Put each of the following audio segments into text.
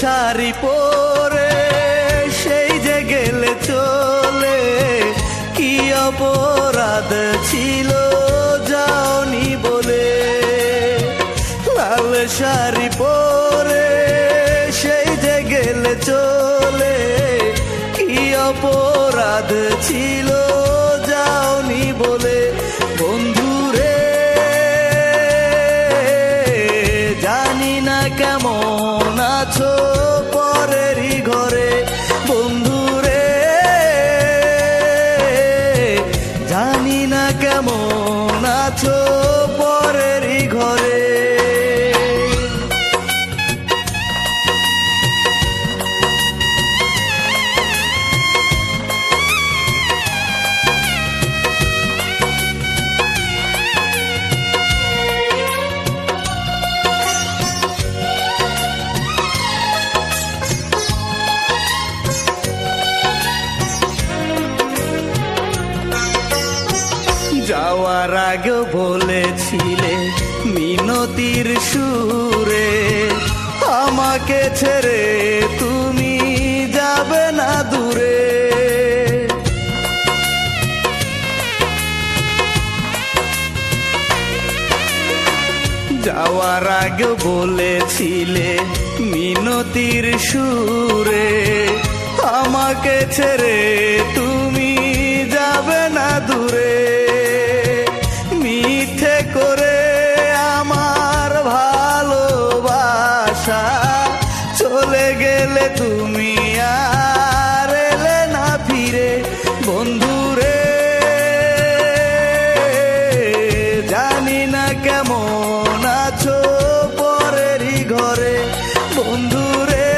শাড়ি পরে সেই যে গেলে চলে, কি অপরাধ ছিল যাওনি বলে। লাল শাড়ি পরে সেই যে গেলে চলে, কি অপরাধ ছিল জানি না কেমন আছো পরেরই ঘরে। যাওয়ার আগে বলেছিলে মিনতির সুরে, আমাকে ছেড়ে তুমি যাবে না দূরে। যাওয়ার আগে বলেছিলে মিনতির সুরে, আমাকে ছেড়ে গেলে তুমি আর এলে না ফিরে, বন্ধুরে। জানি না কেমন আছো পরেরই ঘরে, বন্ধুরে।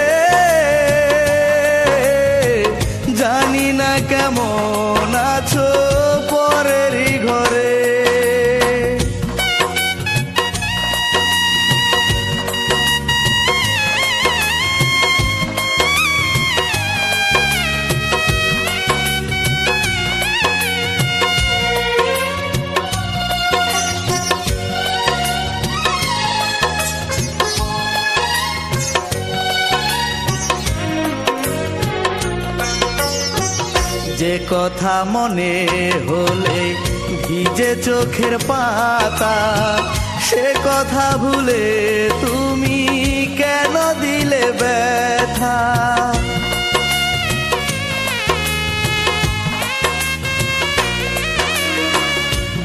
জানি না কেমন যে কথা মনে হলে ভিজে চোখের পাতা, সে কথা ভুলে তুমি কেন দিলে ব্যথা?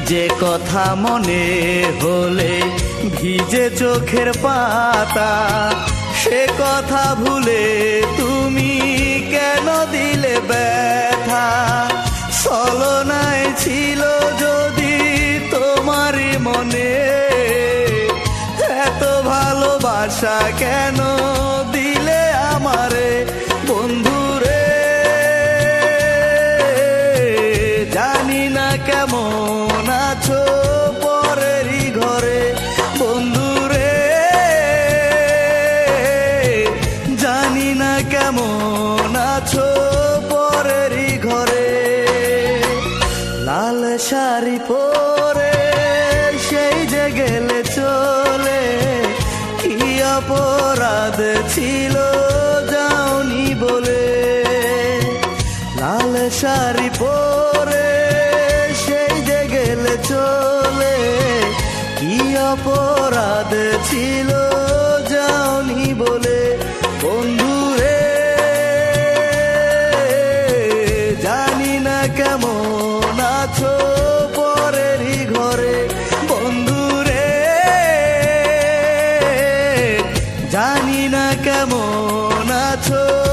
যে কথা মনে হলে ভিজে চোখের পাতা, সে কথা ভুলে তুমি কেন দিলে ব্যথা? মনে। এত ভালোবাসা কেন দিলে আমারে বন্ধুরে? জানি না কেমন আছো পরেরই ঘরে বন্ধুরে। জানি না কেমন আছো পরেরই ঘরে। লাল শাড়ি পরে গেলে চলে। কি অপরাধ ছিল যাওনি বলে। লাল শাড়ি পরে সেই যে গেলে চলে। কি অপরাধ ছিল soul.